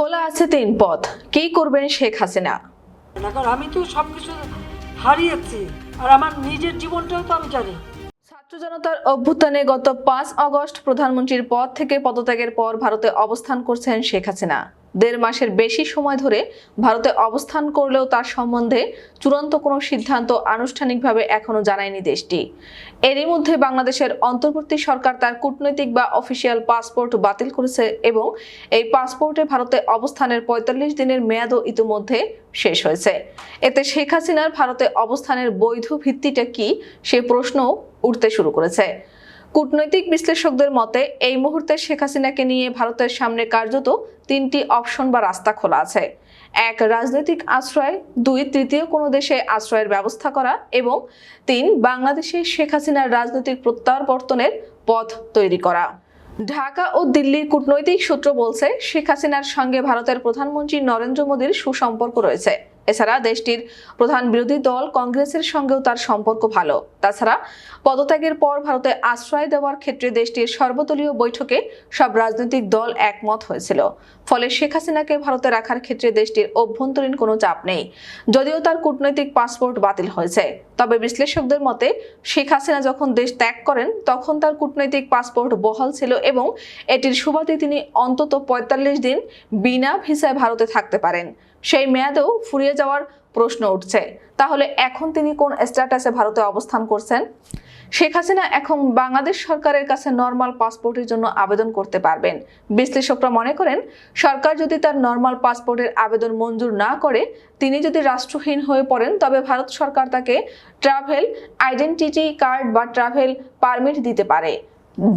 খোলা আছে তিন পথ। কি করবেন শেখ হাসিনা? কারণ আমি তো সবকিছু হারিয়েছি, আর আমার নিজের জীবনটাও তো আমি জানি। জনতার অভ্যুত্থানে গত পাঁচ আগস্ট প্রধানমন্ত্রীর পদ থেকে পদত্যাগের পর ভারতে অবস্থান করছেন শেখ হাসিনা। দেড় মাসের বেশি সময় ধরে ভারতে অবস্থান করলেও তার সম্বন্ধে চূড়ান্ত কোনো সিদ্ধান্ত আনুষ্ঠানিকভাবে এখনও জানায়নি দেশটি। এরই মধ্যে বাংলাদেশের অন্তর্বর্তী সরকার তার কূটনৈতিক বা অফিসিয়াল পাসপোর্ট বাতিল করেছে এবং এই পাসপোর্টে ভারতে অবস্থানের পঁয়তাল্লিশ দিনের মেয়াদও ইতিমধ্যে শেষ হয়েছে। এতে শেখ হাসিনার ভারতে অবস্থানের বৈধ ভিত্তিটা কি সে প্রশ্নও উঠতে শুরু করেছে। কূটনৈতিক বিশ্লেষকদের মতে, এই মুহূর্তে শেখ হাসিনাকে নিয়ে ভারতের সামনে কার্যত তিনটি অপশন বা রাস্তা খোলা আছে। এক, রাজনৈতিক আশ্রয়, দুই, তৃতীয় কোনো দেশে আশ্রয়ের ব্যবস্থা করা এবং তিন, বাংলাদেশে শেখ হাসিনার রাজনৈতিক প্রত্যাবর্তনের পথ তৈরি করা। ঢাকা ও দিল্লির কূটনৈতিক সূত্র বলছে, শেখ হাসিনার সঙ্গে ভারতের প্রধানমন্ত্রী নরেন্দ্র মোদীর সুসম্পর্ক রয়েছে। এছাড়া দেশটির প্রধান বিরোধী দল কংগ্রেসের সঙ্গেও তার সম্পর্ক ভালো। তাছাড়া পদত্যাগের পর ভারতে আশ্রয় দেওয়ার ক্ষেত্রে দেশটির সর্বদলীয় বৈঠকে সব রাজনৈতিক দল একমত হয়েছিল। ফলে শেখ হাসিনাকে ভারতে রাখার ক্ষেত্রে দেশটির অভ্যন্তরীণ কোনো চাপ নেই। যদিও তার কূটনৈতিক পাসপোর্ট বাতিল হয়েছে। তবে বিশ্লেষকদের মতে, শেখ হাসিনা যখন দেশ ত্যাগ করেন, তখন তার কূটনৈতিক পাসপোর্ট বহাল ছিল এবং এটির সুবাদে তিনি অন্তত পঁয়তাল্লিশ দিন বিনা ভিসায় ভারতে থাকতে পারেন। সেই মেয়াদেও ফুরিয়ে যাওয়ার প্রশ্ন উঠছে। তাহলে এখন তিনি কোন স্ট্যাটাসে ভারতে অবস্থান করছেন? শেখ হাসিনা এখন বাংলাদেশ সরকারের কাছে নর্মাল পাসপোর্টের জন্য আবেদন করতে পারবেন। বিশ্লেষকরা মনে করেন, সরকার যদি তার নর্মাল পাসপোর্টের আবেদন মঞ্জুর না করে, তিনি যদি রাষ্ট্রহীন হয়ে পড়েন, তবে ভারত সরকার তাকে ট্রাভেল আইডেন্টিটি কার্ড বা ট্রাভেল পারমিট দিতে পারে।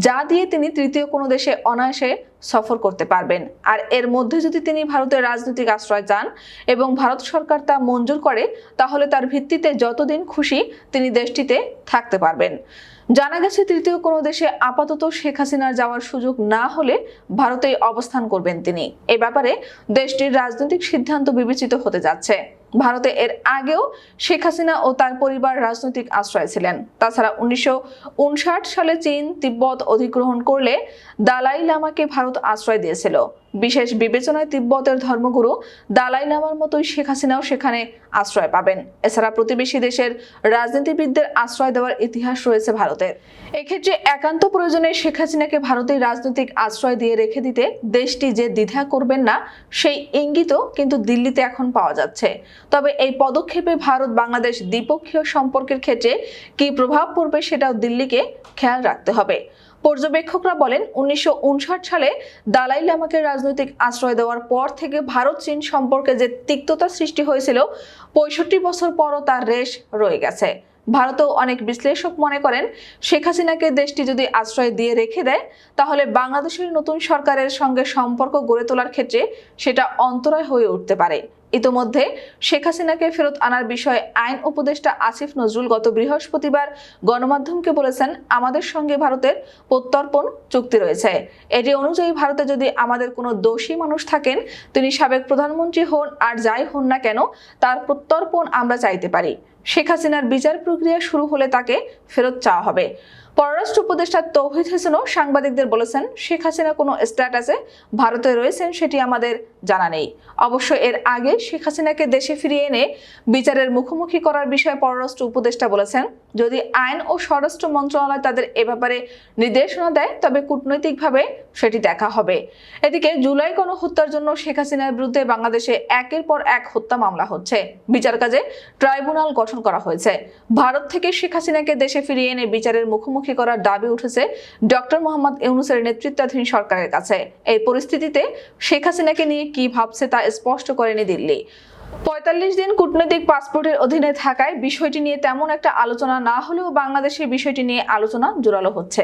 যা দিয়ে তিনি তৃতীয় কোনো দেশে অনায়াসে সফর করতে পারবেন। আর এর মধ্যে যদি তিনি ভারতের রাজনৈতিক আশ্রয় চান এবং ভারত সরকার তা মঞ্জুর করে, তাহলে তার ভিত্তিতে যতদিন খুশি তিনি দেশটিতে থাকতে পারবেন। জানা গেছে তৃতীয় কোনো দেশে আপাতত শেখ হাসিনার যাওয়ার সুযোগ না হলে ভারতেই অবস্থান করবেন তিনি। এ ব্যাপারে দেশটির রাজনৈতিক সিদ্ধান্ত বিবেচিত হতে যাচ্ছে। ভারতে এর আগেও শেখ হাসিনা ও তার পরিবার রাজনৈতিক আশ্রয় ছিলেন। তাছাড়া উনিশশো উনষাট সালে চীন তিব্বত অধিগ্রহণ করলে দালাই লামাকে ভারত আশ্রয় দিয়েছিল। বিশেষ বিবেচনায় তিব্বতের ধর্মগুরু দালাই লামার মতোই শেখ হাসিনাও সেখানে আশ্রয় পাবেন। এছাড়া প্রতিবেশী দেশের রাজনীতিবিদদের আশ্রয় দেওয়ার ইতিহাস রয়েছে ভারতের। এক্ষেত্রে একান্ত প্রয়োজনে শেখ হাসিনাকে ভারতের রাজনৈতিক আশ্রয় দিয়ে রেখে দিতে দেশটি যে দ্বিধা করবেন না, সেই ইঙ্গিতও কিন্তু দিল্লিতে এখন পাওয়া যাচ্ছে। তবে এই পদক্ষেপে ভারত বাংলাদেশ দ্বিপক্ষীয় সম্পর্কের ক্ষেত্রে কি প্রভাব পড়বে সেটাও দিল্লিকে খেয়াল রাখতে হবে। পর্যবেক্ষকরা বলেন, উনিশশো উনষাট সালে দালাই লামাকে রাজনৈতিক আশ্রয় দেওয়ার পর থেকে ভারত চীন সম্পর্কে যে তিক্ততা সৃষ্টি হয়েছিল, পঁয়ষট্টি বছর পরও তার রেশ রয়ে গেছে। ভারতেও অনেক বিশ্লেষক মনে করেন, শেখ হাসিনাকে দেশটি যদি আশ্রয় দিয়ে রেখে দেয়, তাহলে বাংলাদেশের নতুন সরকারের সঙ্গে সম্পর্ক গড়ে তোলার ক্ষেত্রে সেটা অন্তরায় হয়ে উঠতে পারে। ইতোমধ্যে শেখ হাসিনাকে ফেরত আনার বিষয়ে আইন উপদেষ্টা আসিফ নজরুল গত বৃহস্পতিবার গণমাধ্যমকে বলেছেন, আমাদের সঙ্গে ভারতের প্রত্যর্পণ চুক্তি রয়েছে। এটি অনুযায়ী ভারতে যদি আমাদের কোনো দোষী মানুষ থাকেন, তিনি সাবেক প্রধানমন্ত্রী হন আর যাই হন না কেন, তার প্রত্যর্পণ আমরা চাইতে পারি। শেখ হাসিনার বিচার প্রক্রিয়া শুরু হলে তাকে ফেরত চাওয়া হবে। পররাষ্ট্র উপদেষ্টা তৌহিদ হোসেনও সাংবাদিকদের বলেছেন, শেখ হাসিনা কোনো স্ট্যাটাসে ভারতে রয়েছেন সেটি আমাদের জানা নেই। অবশ্য এর আগে শেখ হাসিনাকে দেশে ফিরিয়ে এনে বিচারের মুখোমুখি করার বিষয়ে পররাষ্ট্র উপদেষ্টা বলেছেন, যদি আইন ও স্বরাষ্ট্র মন্ত্রণালয় তাদের এ ব্যাপারে নির্দেশনা দেয়, তবে কূটনৈতিকভাবে সেটি দেখা হবে। এদিকে জুলাই গণহত্যার জন্য শেখ হাসিনার বিরুদ্ধে বাংলাদেশে একের পর এক হত্যা মামলা হচ্ছে। বিচার কাজে ট্রাইব্যুনাল গঠন করা হয়েছে। ভারত থেকে শেখ হাসিনাকে দেশে ফিরিয়ে এনে বিচারের মুখোমুখি করার দাবি উঠেছে ডক্টর মোহাম্মদ ইউনুসের নেতৃত্বাধীন সরকারের কাছে। এই পরিস্থিতিতে শেখ হাসিনাকে নিয়ে কি ভাবছে তা স্পষ্ট করেনি দিল্লি। পঁয়তাল্লিশ দিন কূটনৈতিক পাসপোর্টের অধীনে থাকায় বিষয়টি নিয়ে তেমন একটা আলোচনা না হলেও বাংলাদেশের বিষয়টি নিয়ে আলোচনা জোরালো হচ্ছে।